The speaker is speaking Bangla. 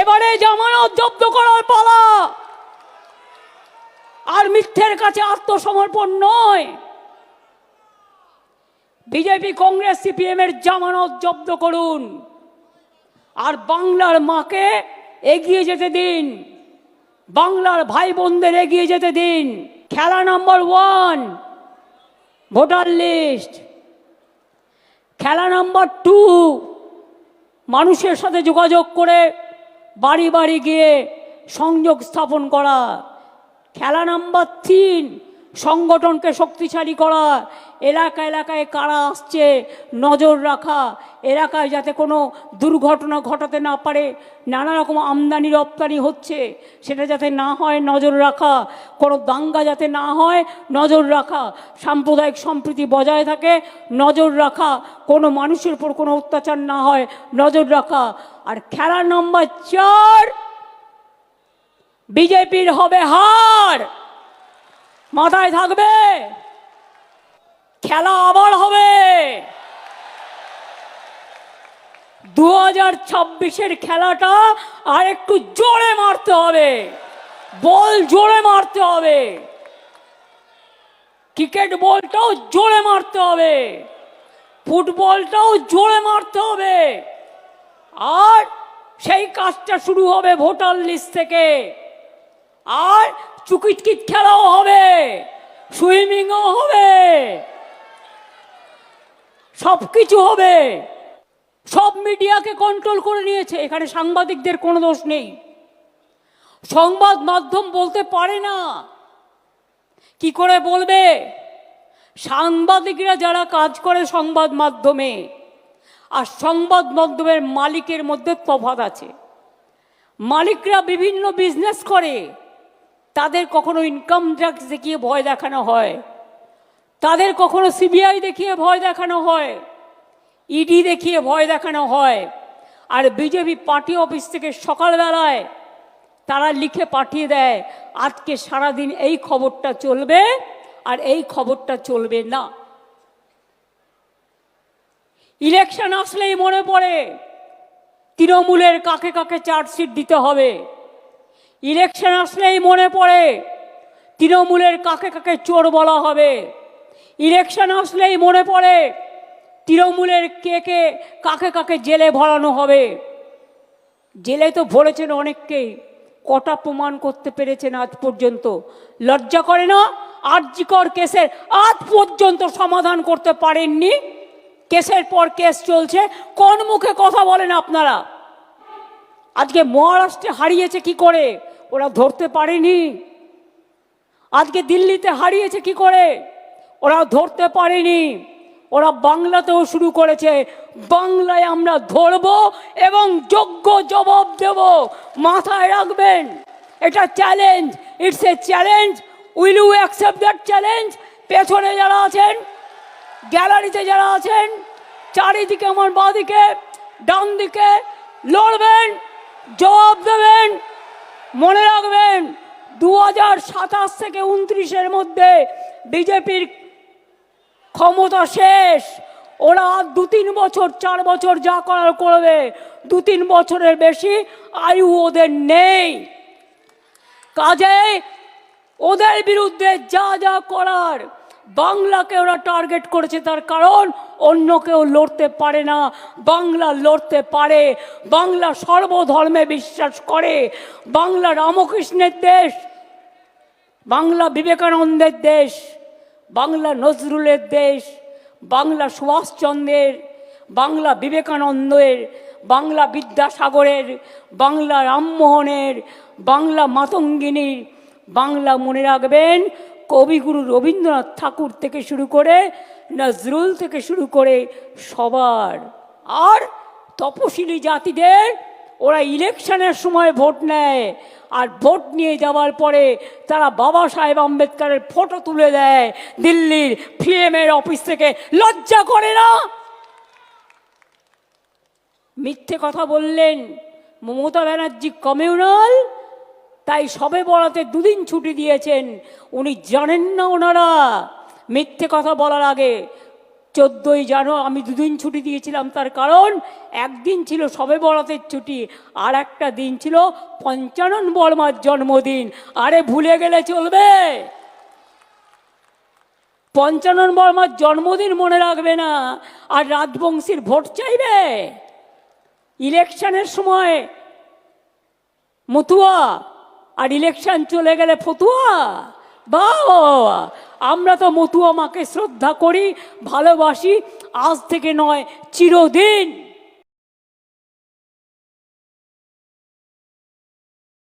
এবারে জামানত জব্দ করার পালা। আর মিথ্যের কাছে আত্মসমর্পণ নয়। বিজেপি, কংগ্রেস, সিপিএম এর জামানত জব্দ করুন। আর বাংলার মাকে এগিয়ে যেতে দিন। বাংলার ভাই বোনদের এগিয়ে যেতে দিন। খেলা নাম্বার ওয়ান, ভোটার লিস্ট। খেলা নাম্বার টু, মানুষের সাথে যোগাযোগ করে বাড়ি বাড়ি গিয়ে সংযোগ স্থাপন করা, খেলা নাম্বার তিন, সংগঠনকে শক্তিশালী করা, এলাকা এলাকায় কারা আসছে, নজর রাখা এলাকায় যাতে কোনো দুর্ঘটনা ঘটাতে না পারে, নানা রকম আমদানি রপ্তানি হচ্ছে, সেটা যাতে না হয়, নজর রাখা, কোনো দাঙ্গা যাতে না হয়, নজর রাখা, সাম্প্রদায়িক সম্প্রীতি বজায় থাকে, নজর রাখা, কোনো মানুষের উপর কোনো অত্যাচার না হয়, নজর রাখা। আর খেলা নম্বর চার, বিজেপির হবে হার। মাথায় থাকবে, খেলা আবার হবে। দু হাজার ছাব্বিশের খেলাটা আর একটু জোরে মারতে হবে। বল জোরে মারতে হবে। ক্রিকেট বলটাও জোরে মারতে হবে। ফুটবলটাও জোরে মারতে হবে। আর সেই কাজটা শুরু হবে ভোটার লিস্ট থেকে। আর চুকিটকিট খেলাও হবে। সুইমিংও হবে। সব কিছু হবে। সব মিডিয়াকে কন্ট্রোল করে নিয়েছে। এখানে সাংবাদিকদের কোনো দোষ নেই। সংবাদ মাধ্যম বলতে পারে না। কি করে বলবে? সাংবাদিকরা যারা কাজ করে সংবাদ মাধ্যমে, আর সংবাদ মাধ্যমের মালিকের মধ্যে তফাত আছে। মালিকরা বিভিন্ন বিজনেস করে। তাদের কখনো ইনকাম ট্যাক্স দেখিয়ে ভয় দেখানো হয়। তাদের কখনো সিবিআই দেখিয়ে ভয় দেখানো হয়। ইডি দেখিয়ে ভয় দেখানো হয়। আর বিজেপি পার্টি অফিস থেকে সকালবেলায় তারা লিখে পাঠিয়ে দেয়, আজকে সারাদিন এই খবরটা চলবে আর এই খবরটা চলবে না। ইলেকশন আসলেই মনে পড়ে, তৃণমূলের কাকে কাকে চার্জশিট দিতে হবে। ইলেকশন আসলেই মনে পড়ে, তৃণমূলের কাকে কাকে চোর বলা হবে। ইলেকশন আসলেই মনে পড়ে তৃণমূলের কে কে, কাকে কাকে জেলে ভরানো হবে? জেলে তো ভরেছেন অনেককেই। কটা প্রমাণ করতে পেরেছেন আজ পর্যন্ত? লজ্জা করে না? আর্যিকর কেসের আজ পর্যন্ত সমাধান করতে পারেননি? কেসের পর কেস চলছে, কোন মুখে কথা বলেন আপনারা? আজকে মহারাষ্ট্রে হারিয়েছে কি করে? ওরা ধরতে পারেনি। আজকে দিল্লিতে হারিয়েছে কি করে? ওরা ধরতে পারেনি। ওরা বাংলাতেও শুরু করেছে। বাংলায় আমরা ধরব এবং যোগ্য জবাব দেব। মাথায় রাখবেন, এটা challenge it's a challenge will you accept that challenge পেছনে যারা আছেন গ্যালারিতে যারা আছেন, চারিদিকে আমার বাঁদিকে ডান দিকে লড়বেন, জবাব দেবেন, মনে রাখবেন দু হাজার সাতাশ থেকে উনত্রিশের মধ্যে বিজেপির ক্ষমতা শেষ। ওরা দু তিন বছর, চার বছর যা করার করবে, দু তিন বছরের বেশি আয়ু ওদের নেই। কাজে ওদের বিরুদ্ধে যা যা করার, বাংলাকে ওরা টার্গেট করেছে তার কারণ অন্য কেউ লড়তে পারে না। বাংলা লড়তে পারে, বাংলা সর্বধর্মে বিশ্বাস করে। বাংলা রামকৃষ্ণের দেশ, বাংলা বিবেকানন্দের দেশ। বাংলা নজরুলের দেশ, বাংলা সুভাষচন্দ্রের, বাংলা বিবেকানন্দের, বাংলা বিদ্যাসাগরের, বাংলা রামমোহনের, বাংলা মাতঙ্গিনীর, বাংলা মনে রাখবেন কবিগুরু রবীন্দ্রনাথ ঠাকুর থেকে শুরু করে নজরুল থেকে শুরু করে সবার আর তপশিলি জাতিদের ওরা ইলেকশনের সময় ভোট নেয়। আর ভোট নিয়ে যাওয়ার পরে তারা বাবা সাহেব আম্বেদকরের ফটো তুলে দেয় দিল্লির পিএমের অফিস থেকে। লজ্জা করে না? মিথ্যে কথা বললেন মমতা ব্যানার্জি কমিউনাল তাই সবে বলাতে দুদিন ছুটি দিয়েছেন। উনি জানেন না ওনারা। মিথ্যে কথা বলার আগে চোদ্দোই জানো আমি দুদিন ছুটি দিয়েছিলাম তার কারণ একদিন ছিল সবে বরাতের ছুটি, আর একটা দিন ছিল পঞ্চানন বর্মার জন্মদিন। আরে ভুলে গেলে চলবে। পঞ্চানন বর্মার জন্মদিন মনে রাখবে না, আর রাজবংশীর ভোট চাইবে। ইলেকশনের সময় মতুয়া, আর ইলেকশন চলে গেলে ফতুয়া। বা আমরা তো মতুয়া মাকে শ্রদ্ধা করি ভালোবাসি আজ থেকে নয় চিরদিন।